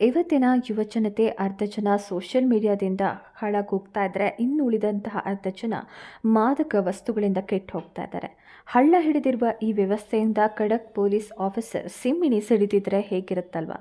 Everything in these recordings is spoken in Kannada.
ಇವತ್ತಿನ ಯುವಜನತೆ ಅರ್ಧ ಜನ ಸೋಷಿಯಲ್ ಮೀಡಿಯಾದಿಂದ ಹಾಳಾಗೋಗ್ತಾ ಇದ್ದರೆ ಇನ್ನು ಉಳಿದಂತಹ ಅರ್ಧ ಜನ ಮಾದಕ ವಸ್ತುಗಳಿಂದ ಕೆಟ್ಟು ಹೋಗ್ತಾ ಇದ್ದಾರೆ. ಹಳ್ಳ ಹಿಡಿದಿರುವ ಈ ವ್ಯವಸ್ಥೆಯಿಂದ ಖಡಕ್ ಪೊಲೀಸ್ ಆಫೀಸರ್ ಸಿಮ್ಮಿಣಿ ಸಿಡಿದಿದ್ರೆ ಹೇಗಿರುತ್ತಲ್ವ?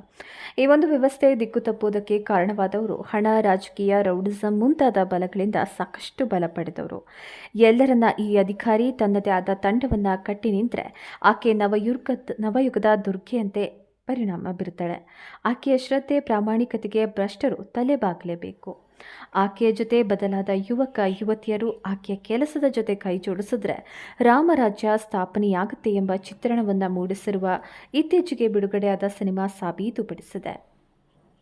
ಈ ಒಂದು ವ್ಯವಸ್ಥೆ ದಿಕ್ಕು ತಪ್ಪುವುದಕ್ಕೆ ಕಾರಣವಾದವರು ಹಣ, ರಾಜಕೀಯ, ರೌಡಿಸಂ ಮುಂತಾದ ಬಲಗಳಿಂದ ಸಾಕಷ್ಟು ಬಲ ಪಡೆದವರು. ಎಲ್ಲರನ್ನ ಈ ಅಧಿಕಾರಿ ತನ್ನದೇ ಆದ ತಂಡವನ್ನು ಕಟ್ಟಿ ನಿಂತರೆ ಆಕೆ ನವಯುರ್ಗ ನವಯುಗದ ದುರ್ಗೆಯಂತೆ ಪರಿಣಾಮ ಬೀರುತ್ತಾಳೆ. ಆಕೆಯ ಶ್ರದ್ಧೆ, ಪ್ರಾಮಾಣಿಕತೆಗೆ ಭ್ರಷ್ಟರು ತಲೆಬಾಗಲೇಬೇಕು ಆಕೆಯ ಜೊತೆ ಬದಲಾದ ಯುವಕ, ಯುವತಿಯರು ಆಕೆಯ ಕೆಲಸದ ಜೊತೆ ಕೈ ಜೋಡಿಸಿದ್ರೆ ರಾಮರಾಜ್ಯ ಸ್ಥಾಪನೆಯಾಗುತ್ತೆ ಎಂಬ ಚಿತ್ರಣವನ್ನು ಮೂಡಿಸಿರುವ ಇತ್ತೀಚೆಗೆ ಬಿಡುಗಡೆಯಾದ ಸಿನಿಮಾ ಸಾಬೀತುಪಡಿಸಿದೆ.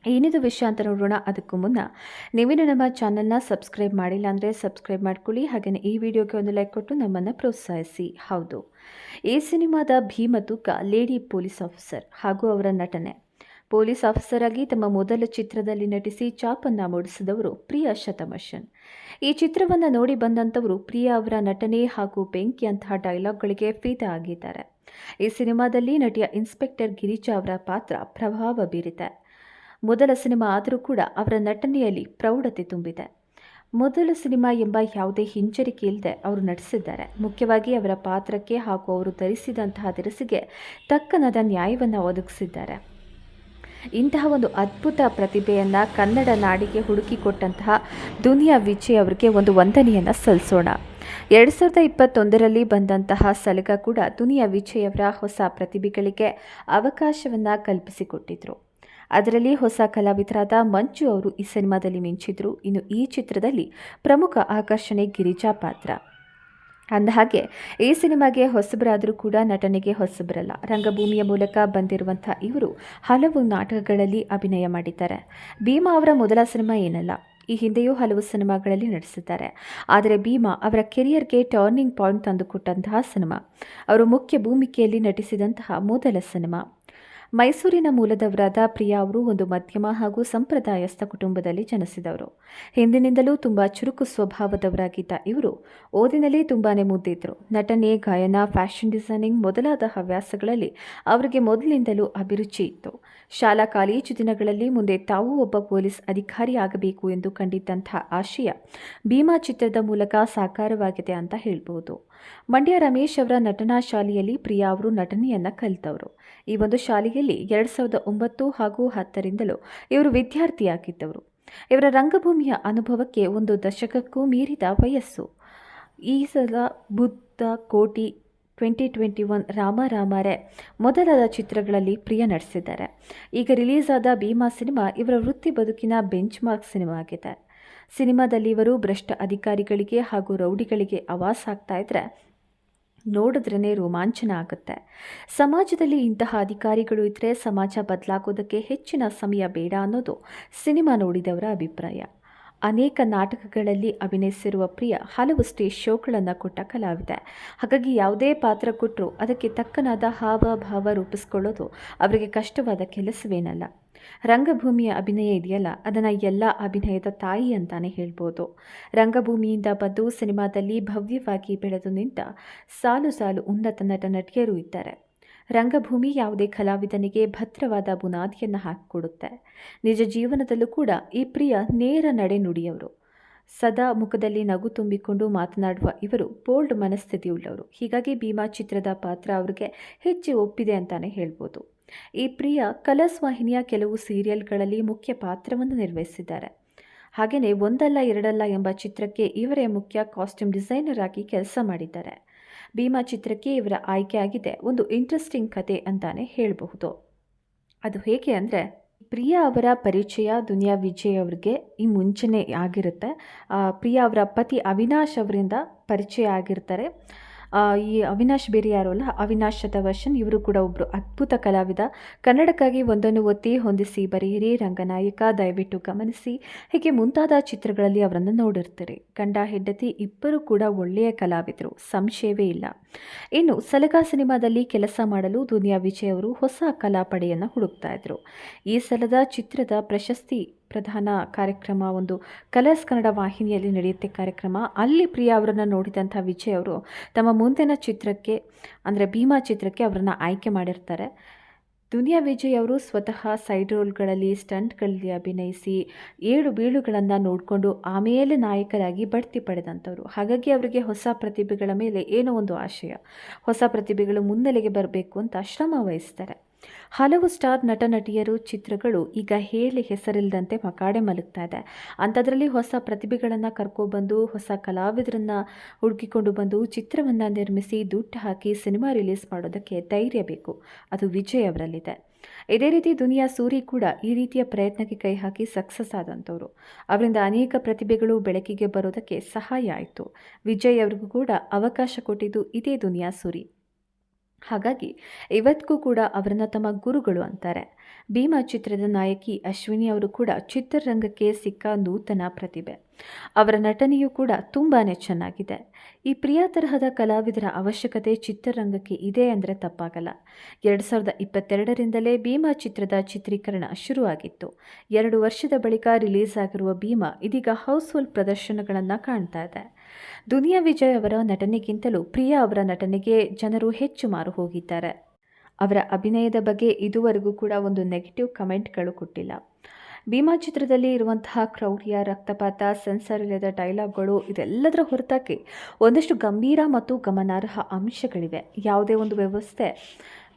ಏನಿದು ವಿಷಯ ಅಂತ ನೋಡೋಣ. ಅದಕ್ಕೂ ಮುನ್ನ ನೀವೇನು ನಮ್ಮ ಚಾನಲ್ನ ಸಬ್ಸ್ಕ್ರೈಬ್ ಮಾಡಿಲ್ಲ ಅಂದರೆ ಸಬ್ಸ್ಕ್ರೈಬ್ ಮಾಡ್ಕೊಳ್ಳಿ. ಹಾಗೆಯೇ ಈ ವಿಡಿಯೋಗೆ ಒಂದು ಲೈಕ್ ಕೊಟ್ಟು ನಮ್ಮನ್ನು ಪ್ರೋತ್ಸಾಹಿಸಿ. ಹೌದು. ಈ ಸಿನಿಮಾದ ಭೀಮ ತೂಕ ಲೇಡಿ ಪೊಲೀಸ್ ಆಫೀಸರ್ ಹಾಗೂ ಅವರ ನಟನೆ. ಪೊಲೀಸ್ ಆಫೀಸರ್ ಆಗಿ ತಮ್ಮ ಮೊದಲ ಚಿತ್ರದಲ್ಲಿ ನಟಿಸಿ ಚಾಪನ್ನ ಮೂಡಿಸಿದವರು ಪ್ರಿಯಾ ಶತಮಶನ್. ಈ ಚಿತ್ರವನ್ನು ನೋಡಿ ಬಂದಂಥವರು ಪ್ರಿಯಾ ಅವರ ನಟನೆ ಹಾಗೂ ಬೆಂಕಿ ಅಂತಹ ಡೈಲಾಗ್ಗಳಿಗೆ ಫೀತ ಆಗಿದ್ದಾರೆ. ಈ ಸಿನಿಮಾದಲ್ಲಿ ನಟಿಯ ಇನ್ಸ್ಪೆಕ್ಟರ್ ಗಿರಿಜಾ ಅವರ ಪಾತ್ರ ಪ್ರಭಾವ ಬೀರಿದೆ. ಮೊದಲ ಸಿನಿಮಾ ಆದರೂ ಕೂಡ ಅವರ ನಟನೆಯಲ್ಲಿ ಪ್ರೌಢತೆ ತುಂಬಿದೆ. ಮೊದಲ ಸಿನಿಮಾ ಎಂಬ ಯಾವುದೇ ಹಿಂಜರಿಕೆ ಇಲ್ಲದೆ ಅವರು ನಟಿಸಿದ್ದಾರೆ. ಮುಖ್ಯವಾಗಿ ಅವರ ಪಾತ್ರಕ್ಕೆ ಹಾಗೂ ಅವರು ಧರಿಸಿದಂತಹ ದಿರಸಿಗೆ ತಕ್ಕನಾದ ನ್ಯಾಯವನ್ನು ಒದಗಿಸಿದ್ದಾರೆ. ಇಂತಹ ಒಂದು ಅದ್ಭುತ ಪ್ರತಿಭೆಯನ್ನು ಕನ್ನಡ ನಾಡಿಗೆ ಹುಡುಕಿಕೊಟ್ಟಂತಹ ದುನಿಯಾ ವಿಜಯ್ ಅವರಿಗೆ ಒಂದು ವಂದನೆಯನ್ನು ಸಲ್ಲಿಸೋಣ. ಎರಡು ಸಾವಿರದ ಇಪ್ಪತ್ತೊಂದರಲ್ಲಿ ಬಂದಂತಹ ಸಲಗ ಕೂಡ ದುನಿಯಾ ವಿಜಯ್ ಅವರ ಹೊಸ ಪ್ರತಿಭೆಗಳಿಗೆ ಅವಕಾಶವನ್ನು ಕಲ್ಪಿಸಿಕೊಟ್ಟಿದ್ರು. ಅದರಲ್ಲಿ ಹೊಸ ಕಲಾವಿದರಾದ ಮಂಜು ಅವರು ಈ ಸಿನಿಮಾದಲ್ಲಿ ಮಿಂಚಿದ್ರು. ಇನ್ನು ಈ ಚಿತ್ರದಲ್ಲಿ ಪ್ರಮುಖ ಆಕರ್ಷಣೆ ಗಿರಿಜಾ ಪಾತ್ರ. ಅಂದಹಾಗೆ ಈ ಸಿನಿಮಾಗೆ ಹೊಸಬರಾದರೂ ಕೂಡ ನಟನೆಗೆ ಹೊಸಬರಲ್ಲ. ರಂಗಭೂಮಿಯ ಮೂಲಕ ಬಂದಿರುವಂಥ ಇವರು ಹಲವು ನಾಟಕಗಳಲ್ಲಿ ಅಭಿನಯ ಮಾಡಿದ್ದಾರೆ. ಭೀಮಾ ಅವರ ಮೊದಲ ಸಿನಿಮಾ ಏನಲ್ಲ, ಈ ಹಿಂದೆಯೂ ಹಲವು ಸಿನಿಮಾಗಳಲ್ಲಿ ನಟಿಸಿದ್ದಾರೆ. ಆದರೆ ಭೀಮಾ ಅವರ ಕೆರಿಯರ್ಗೆ ಟರ್ನಿಂಗ್ ಪಾಯಿಂಟ್ ತಂದುಕೊಟ್ಟಂತಹ ಸಿನಿಮಾ. ಅವರು ಮುಖ್ಯ ಭೂಮಿಕೆಯಲ್ಲಿ ನಟಿಸಿದಂತಹ ಮೊದಲ ಸಿನಿಮಾ. ಮೈಸೂರಿನ ಮೂಲದವರಾದ ಪ್ರಿಯಾ ಅವರು ಒಂದು ಮಧ್ಯಮ ಹಾಗೂ ಸಂಪ್ರದಾಯಸ್ಥ ಕುಟುಂಬದಲ್ಲಿ ಜನಿಸಿದವರು. ಹಿಂದಿನಿಂದಲೂ ತುಂಬ ಚುರುಕು ಸ್ವಭಾವದವರಾಗಿದ್ದ ಇವರು ಓದಿನಲ್ಲಿ ತುಂಬಾ ಮುದ್ದಿದ್ರು. ನಟನೆ, ಗಾಯನ, ಫ್ಯಾಷನ್ ಡಿಸೈನಿಂಗ್ ಮೊದಲಾದ ಹವ್ಯಾಸಗಳಲ್ಲಿ ಅವರಿಗೆ ಮೊದಲಿನಿಂದಲೂ ಅಭಿರುಚಿ ಇತ್ತು. ಶಾಲಾ ಕಾಲೇಜು ದಿನಗಳಲ್ಲಿ ಮುಂದೆ ತಾವು ಒಬ್ಬ ಪೊಲೀಸ್ ಅಧಿಕಾರಿ ಆಗಬೇಕು ಎಂದು ಕಂಡಿದ್ದಂಥ ಆಶಯ ಭೀಮಾ ಚಿತ್ರದ ಮೂಲಕ ಸಾಕಾರವಾಗಿದೆ ಅಂತ ಹೇಳ್ಬೋದು. ಮಂಡ್ಯ ರಮೇಶ್ ಅವರ ನಟನಾ ಶಾಲೆಯಲ್ಲಿ ಪ್ರಿಯಾ ಅವರು ನಟನೆಯನ್ನು ಕಲಿತವರು. ಈ ಒಂದು ಶಾಲೆಯಲ್ಲಿ ಎರಡು ಸಾವಿರದ ಒಂಬತ್ತು ಹಾಗೂ ಹತ್ತರಿಂದಲೂ ಇವರು ವಿದ್ಯಾರ್ಥಿಯಾಗಿದ್ದವರು. ಇವರ ರಂಗಭೂಮಿಯ ಅನುಭವಕ್ಕೆ ಒಂದು ದಶಕಕ್ಕೂ ಮೀರಿದ ವಯಸ್ಸು. ಈ ಸಲ ಬುದ್ಧ ಕೋಟಿ twenty twenty one Rama Rama Re ಮೊದಲಾದ ಚಿತ್ರಗಳಲ್ಲಿ ಪ್ರಿಯ ನಡೆಸಿದ್ದಾರೆ ಈಗ ರಿಲೀಸ್ ಆದ ಭೀಮಾ ಸಿನಿಮಾ ಇವರ ವೃತ್ತಿ ಬದುಕಿನ ಬೆಂಚ್ ಮಾರ್ಕ್ ಸಿನಿಮಾ ಆಗಿದೆ. ಸಿನಿಮಾದಲ್ಲಿ ಇವರು ಭ್ರಷ್ಟ ಅಧಿಕಾರಿಗಳಿಗೆ ಹಾಗೂ ರೌಡಿಗಳಿಗೆ ಆವಾಸ ಆಗ್ತಾ ಇದ್ರೆ ನೋಡಿದ್ರೇ ರೋಮಾಂಚನ ಆಗುತ್ತೆ. ಸಮಾಜದಲ್ಲಿ ಇಂತಹ ಅಧಿಕಾರಿಗಳು ಇದ್ದರೆ ಸಮಾಜ ಬದಲಾಗೋದಕ್ಕೆ ಹೆಚ್ಚಿನ ಸಮಯ ಬೇಡ ಅನ್ನೋದು ಸಿನಿಮಾ ನೋಡಿದವರ ಅಭಿಪ್ರಾಯ. ಅನೇಕ ನಾಟಕಗಳಲ್ಲಿ ಅಭಿನಯಿಸಿರುವ ಪ್ರಿಯ ಹಲವು ಸ್ಟೇಜ್ ಶೋಗಳನ್ನು ಕೊಟ್ಟ ಕಲಾವಿದೆ. ಹಾಗಾಗಿ ಯಾವುದೇ ಪಾತ್ರ ಕೊಟ್ಟರೂ ಅದಕ್ಕೆ ತಕ್ಕನಾದ ಹಾವಭಾವ ರೂಪಿಸ್ಕೊಳ್ಳೋದು ಅವರಿಗೆ ಕಷ್ಟವಾದ ಕೆಲಸವೇನಲ್ಲ. ರಂಗಭೂಮಿಯ ಅಭಿನಯ ಇದೆಯಲ್ಲ, ಅದನ್ನು ಎಲ್ಲ ಅಭಿನಯದ ತಾಯಿ ಅಂತಾನೆ ಹೇಳ್ಬೋದು. ರಂಗಭೂಮಿಯಿಂದ ಬಂದು ಸಿನಿಮಾದಲ್ಲಿ ಭವ್ಯವಾಗಿ ಬೆಳೆದು ನಿಂತ ಸಾಲು ಸಾಲು ಉನ್ನತ ನಟ ನಟಿಯರು ಇದ್ದಾರೆ. ರಂಗಭೂಮಿ ಯಾವುದೇ ಕಲಾವಿದನಿಗೆ ಭದ್ರವಾದ ಬುನಾದಿಯನ್ನು ಹಾಕಿಕೊಡುತ್ತೆ. ನಿಜ ಜೀವನದಲ್ಲೂ ಕೂಡ ಈ ಪ್ರಿಯ ನೇರ ನಡೆ ನುಡಿಯವರು. ಸದಾ ಮುಖದಲ್ಲಿ ನಗು ತುಂಬಿಕೊಂಡು ಮಾತನಾಡುವ ಇವರು ಬೋಲ್ಡ್ ಮನಸ್ಥಿತಿಯುಳ್ಳವರು. ಹೀಗಾಗಿ ಭೀಮಾ ಚಿತ್ರದ ಪಾತ್ರ ಅವರಿಗೆ ಹೆಚ್ಚು ಒಪ್ಪಿದೆ ಅಂತಾನೆ ಹೇಳ್ಬೋದು. ಈ ಪ್ರಿಯ ಕಲರ್ಸ್ ವಾಹಿನಿಯ ಕೆಲವು ಸೀರಿಯಲ್ಗಳಲ್ಲಿ ಮುಖ್ಯ ಪಾತ್ರವನ್ನು ನಿರ್ವಹಿಸಿದ್ದಾರೆ. ಹಾಗೆಯೇ ಒಂದಲ್ಲ ಎರಡಲ್ಲ ಎಂಬ ಚಿತ್ರಕ್ಕೆ ಇವರೇ ಮುಖ್ಯ ಕಾಸ್ಟ್ಯೂಮ್ ಡಿಸೈನರ್ ಆಗಿ ಕೆಲಸ ಮಾಡಿದ್ದಾರೆ. ಭೀಮಾ ಚಿತ್ರಕ್ಕೆ ಇವರ ಆಯ್ಕೆ ಆಗಿದೆ. ಒಂದು ಇಂಟ್ರೆಸ್ಟಿಂಗ್ ಕತೆ ಅಂತಾನೆ ಹೇಳಬಹುದು. ಅದು ಹೇಗೆ ಅಂದರೆ, ಪ್ರಿಯಾ ಅವರ ಪರಿಚಯ ದುನಿಯಾ ವಿಜಯ್ ಅವರಿಗೆ ಈ ಮುಂಚೆನೇ ಆಗಿರುತ್ತೆ. ಪ್ರಿಯಾ ಅವರ ಪತಿ ಅವಿನಾಶ್ ಅವರಿಂದ ಪರಿಚಯ ಆಗಿರ್ತಾರೆ. ಈ ಅವಿನಾಶ್ ಬೇರೆ ಅಲ್ಲ? ಅವಿನಾಶ್ ಶತವರ್ಷನ್, ಇವರು ಕೂಡ ಒಬ್ಬರು ಅದ್ಭುತ ಕಲಾವಿದ. ಕನ್ನಡಕ್ಕಾಗಿ ಒಂದನ್ನು ಒತ್ತಿ ಹೊಂದಿಸಿ, ಬರೆಯಿರಿ, ರಂಗನಾಯಕ, ದಯವಿಟ್ಟು ಗಮನಿಸಿ. ಹೀಗೆ ಮುಂತಾದ ಚಿತ್ರಗಳಲ್ಲಿ ಅವರನ್ನು ನೋಡಿರ್ತಾರೆ. ಗಂಡ, ಹೆಂಡತಿ ಇಬ್ಬರು ಕೂಡ ಒಳ್ಳೆಯ ಕಲಾವಿದರು. ಸಂಶಯವೇ ಇಲ್ಲ. ಇನ್ನು ಸಲಗಾ ಸಿನಿಮಾದಲ್ಲಿ ಕೆಲಸ ಮಾಡಲು ದುನಿಯಾ ವಿಜಯ್ ಅವರು ಹೊಸ ಕಲಾಪಡೆಯನ್ನು ಹುಡುಕ್ತಾ ಇದ್ರು. ಈ ಸಲದ ಚಿತ್ರದ ಪ್ರಶಸ್ತಿ ಪ್ರಧಾನ ಕಾರ್ಯಕ್ರಮ, ಒಂದು ಕಲರ್ಸ್ ಕನ್ನಡ ವಾಹಿನಿಯಲ್ಲಿ ನಡೆಯುತ್ತೆ ಕಾರ್ಯಕ್ರಮ. ಅಲ್ಲಿ ಪ್ರಿಯಾ ಅವರನ್ನು ನೋಡಿದಂಥ ವಿಜಯ್ ಅವರು ತಮ್ಮ ಮುಂದಿನ ಚಿತ್ರಕ್ಕೆ, ಅಂದರೆ ಭೀಮಾ ಚಿತ್ರಕ್ಕೆ ಅವರನ್ನು ಆಯ್ಕೆ ಮಾಡಿರ್ತಾರೆ. ದುನಿಯಾ ವಿಜಯ್ ಅವರು ಸ್ವತಃ ಸೈಡ್ ರೋಲ್ಗಳಲ್ಲಿ, ಸ್ಟಂಟ್ಗಳಲ್ಲಿ ಅಭಿನಯಿಸಿ, ಏಳು ಬೀಳುಗಳನ್ನು ನೋಡಿಕೊಂಡು ಆಮೇಲೆ ನಾಯಕರಾಗಿ ಬಡ್ತಿ ಪಡೆದಂಥವ್ರು. ಹಾಗಾಗಿ ಅವರಿಗೆ ಹೊಸ ಪ್ರತಿಭೆಗಳ ಮೇಲೆ ಏನೋ ಒಂದು ಆಶಯ, ಹೊಸ ಪ್ರತಿಭೆಗಳು ಮುನ್ನೆಲೆಗೆ ಬರಬೇಕು ಅಂತ ಶ್ರಮ ವಹಿಸ್ತಾರೆ. ಹಲವು ಸ್ಟಾರ್ ನಟ ನಟಿಯರು ಚಿತ್ರಗಳು ಈಗ ಹೇಳಿ ಹೆಸರಿಲ್ಲದಂತೆ ಮಕಾಡೆ ಮಲಗ್ತಾ ಇದೆ. ಅಂಥದ್ರಲ್ಲಿ ಹೊಸ ಪ್ರತಿಭೆಗಳನ್ನು ಕರ್ಕೊಬಂದು, ಹೊಸ ಕಲಾವಿದರನ್ನು ಹುಡುಕಿಕೊಂಡು ಬಂದು ಚಿತ್ರವನ್ನು ನಿರ್ಮಿಸಿ ದುಡ್ಡು ಹಾಕಿ ಸಿನಿಮಾ ರಿಲೀಸ್ ಮಾಡೋದಕ್ಕೆ ಧೈರ್ಯ ಬೇಕು. ಅದು ವಿಜಯ್ ಅವರಲ್ಲಿದೆ. ಇದೇ ರೀತಿ ದುನಿಯಾ ಸೂರಿ ಕೂಡ ಈ ರೀತಿಯ ಪ್ರಯತ್ನಕ್ಕೆ ಕೈ ಹಾಕಿ ಸಕ್ಸಸ್ ಆದಂಥವ್ರು ಅವರಿಂದ ಅನೇಕ ಪ್ರತಿಭೆಗಳು ಬೆಳಕಿಗೆ ಬರೋದಕ್ಕೆ ಸಹಾಯ ಆಯಿತು. ವಿಜಯ್ ಅವರಿಗೂ ಕೂಡ ಅವಕಾಶ ಕೊಟ್ಟಿದ್ದು ಇದೇ ದುನಿಯಾ ಸೂರಿ. ಹಾಗಾಗಿ ಇವತ್ತಿಗೂ ಕೂಡ ಅವರನ್ನು ತಮ್ಮ ಗುರುಗಳು ಅಂತಾರೆ. ಭೀಮಾ ಚಿತ್ರದ ನಾಯಕಿ ಅಶ್ವಿನಿ ಅವರು ಕೂಡ ಚಿತ್ರರಂಗಕ್ಕೆ ಸಿಕ್ಕ ನೂತನ ಪ್ರತಿಭೆ. ಅವರ ನಟನೆಯೂ ಕೂಡ ತುಂಬಾ ಚೆನ್ನಾಗಿದೆ. ಈ ಪ್ರಿಯ ತರಹದ ಕಲಾವಿದರ ಅವಶ್ಯಕತೆ ಚಿತ್ರರಂಗಕ್ಕೆ ಇದೆ ಅಂದರೆ ತಪ್ಪಾಗಲ್ಲ. ಎರಡು ಸಾವಿರದ ಇಪ್ಪತ್ತೆರಡರಿಂದಲೇ ಭೀಮಾ ಚಿತ್ರದ ಚಿತ್ರೀಕರಣ ಶುರುವಾಗಿತ್ತು. ಎರಡು ವರ್ಷದ ಬಳಿಕ ರಿಲೀಸ್ ಆಗಿರುವ ಭೀಮಾ ಇದೀಗ ಹೌಸ್ಫುಲ್ ಪ್ರದರ್ಶನಗಳನ್ನು ಕಾಣ್ತಾ ಇದೆ. ದುನಿಯಾ ವಿಜಯ್ ಅವರ ನಟನೆಗಿಂತಲೂ ಪ್ರಿಯಾ ಅವರ ನಟನೆಗೆ ಜನರು ಹೆಚ್ಚು ಮಾರು ಹೋಗಿದ್ದಾರೆ. ಅವರ ಅಭಿನಯದ ಬಗ್ಗೆ ಇದುವರೆಗೂ ಕೂಡ ಒಂದು ನೆಗೆಟಿವ್ ಕಮೆಂಟ್ಗಳು ಕೊಟ್ಟಿಲ್ಲ. ಭೀಮಾ ಚಿತ್ರದಲ್ಲಿ ಇರುವಂತಹ ಕ್ರೌರ್ಯ, ರಕ್ತಪಾತ ಸೆನ್ಸರ್ ಇಲ್ಲದ ಡೈಲಾಗ್ಗಳು ಇದೆಲ್ಲದರ ಹೊರತಾಗಿ ಒಂದಷ್ಟು ಗಂಭೀರ ಮತ್ತು ಗಮನಾರ್ಹ ಅಂಶಗಳಿವೆ. ಯಾವುದೇ ಒಂದು ವ್ಯವಸ್ಥೆ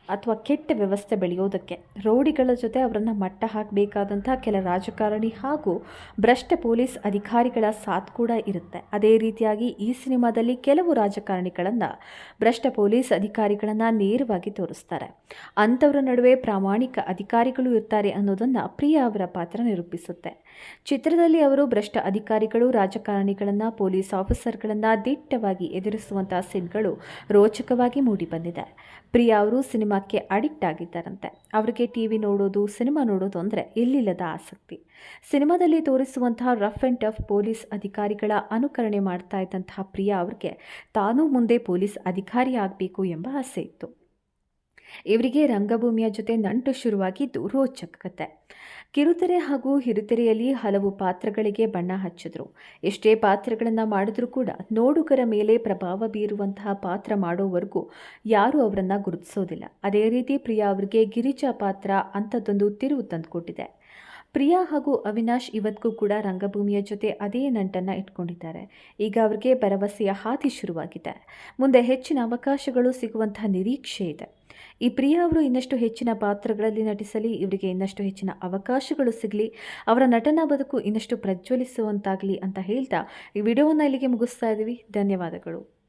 ಅಥವಾ ಕೆಟ್ಟ ವ್ಯವಸ್ಥೆ ಬೆಳೆಯೋದಕ್ಕೆ ರೌಡಿಗಳ ಜೊತೆ ಅವರನ್ನು ಮಟ್ಟ ಹಾಕಬೇಕಾದಂಥ ಕೆಲ ರಾಜಕಾರಣಿ ಹಾಗೂ ಭ್ರಷ್ಟ ಪೊಲೀಸ್ ಅಧಿಕಾರಿಗಳ ಸಾಥ್ ಕೂಡ ಇರುತ್ತೆ. ಅದೇ ರೀತಿಯಾಗಿ ಈ ಸಿನಿಮಾದಲ್ಲಿ ಕೆಲವು ರಾಜಕಾರಣಿಗಳನ್ನು ಭ್ರಷ್ಟ ಪೊಲೀಸ್ ಅಧಿಕಾರಿಗಳನ್ನು ನೇರವಾಗಿ ತೋರಿಸ್ತಾರೆ. ಅಂಥವರ ನಡುವೆ ಪ್ರಾಮಾಣಿಕ ಅಧಿಕಾರಿಗಳು ಇರ್ತಾರೆ ಅನ್ನೋದನ್ನು ಪ್ರಿಯಾ ಅವರ ಪಾತ್ರ ನಿರೂಪಿಸುತ್ತೆ. ಚಿತ್ರದಲ್ಲಿ ಅವರು ಭ್ರಷ್ಟ ಅಧಿಕಾರಿಗಳು, ರಾಜಕಾರಣಿಗಳನ್ನು, ಪೊಲೀಸ್ ಆಫೀಸರ್ಗಳನ್ನು ದಿಟ್ಟವಾಗಿ ಎದುರಿಸುವಂತಹ ಸೀನ್ಗಳು ರೋಚಕವಾಗಿ ಮೂಡಿಬಂದಿದೆ. ಪ್ರಿಯಾ ಅವರು ಸಿನಿಮಾಕ್ಕೆ ಅಡಿಕ್ಟ್ ಆಗಿದ್ದಾರಂತೆ. ಅವರಿಗೆ ಟಿ ವಿ ನೋಡೋದು, ಸಿನಿಮಾ ನೋಡೋದು ಅಂದರೆ ಎಲ್ಲಿಲ್ಲದ ಆಸಕ್ತಿ. ಸಿನಿಮಾದಲ್ಲಿ ತೋರಿಸುವಂತಹ ರಫ್ ಆ್ಯಂಡ್ ಟಫ್ ಪೊಲೀಸ್ ಅಧಿಕಾರಿಗಳ ಅನುಕರಣೆ ಮಾಡ್ತಾ ಇದ್ದಂತಹ ಪ್ರಿಯಾ ಅವ್ರಿಗೆ ತಾನೂ ಮುಂದೆ ಪೊಲೀಸ್ ಅಧಿಕಾರಿ ಆಗಬೇಕು ಎಂಬ ಆಸೆ ಇತ್ತು. ಇವರಿಗೆ ರಂಗಭೂಮಿಯ ಜೊತೆ ನಂಟು ಶುರುವಾಗಿದ್ದು ರೋಚಕ ಕತೆ ಕಿರುತೆರೆ ಹಾಗೂ ಹಿರುತೆರೆಯಲ್ಲಿ ಹಲವು ಪಾತ್ರಗಳಿಗೆ ಬಣ್ಣ ಹಚ್ಚಿದ್ರು. ಎಷ್ಟೇ ಪಾತ್ರಗಳನ್ನು ಮಾಡಿದ್ರೂ ಕೂಡ ನೋಡುಗರ ಮೇಲೆ ಪ್ರಭಾವ ಬೀರುವಂತಹ ಪಾತ್ರ ಮಾಡೋವರೆಗೂ ಯಾರೂ ಅವರನ್ನು ಗುರುತಿಸೋದಿಲ್ಲ. ಅದೇ ರೀತಿ ಪ್ರಿಯಾ ಅವರಿಗೆ ಗಿರಿಜಾ ಪಾತ್ರ ಅಂಥದ್ದೊಂದು ತಿರುವು ತಂದುಕೊಟ್ಟಿದೆ. ಪ್ರಿಯಾ ಹಾಗೂ ಅವಿನಾಶ್ ಇವತ್ತಿಗೂ ಕೂಡ ರಂಗಭೂಮಿಯ ಜೊತೆ ಅದೇ ನಂಟನ್ನು ಇಟ್ಕೊಂಡಿದ್ದಾರೆ. ಈಗ ಅವರಿಗೆ ಭರವಸೆಯ ಹಾದಿ ಶುರುವಾಗಿದೆ. ಮುಂದೆ ಹೆಚ್ಚಿನ ಅವಕಾಶಗಳು ಸಿಗುವಂತಹ ನಿರೀಕ್ಷೆ ಇದೆ. ಈ ಪ್ರಿಯಾ ಅವರು ಇನ್ನಷ್ಟು ಹೆಚ್ಚಿನ ಪಾತ್ರಗಳಲ್ಲಿ ನಟಿಸಲಿ, ಇವರಿಗೆ ಇನ್ನಷ್ಟು ಹೆಚ್ಚಿನ ಅವಕಾಶಗಳು ಸಿಗಲಿ, ಅವರ ನಟನಾ ಬದುಕು ಇನ್ನಷ್ಟು ಪ್ರಜ್ವಲಿಸುವಂತಾಗಲಿ ಅಂತ ಹೇಳ್ತಾ ಈ ವಿಡಿಯೋವನ್ನು ಇಲ್ಲಿಗೆ ಮುಗಿಸ್ತಾ ಇದ್ದೀವಿ. ಧನ್ಯವಾದಗಳು.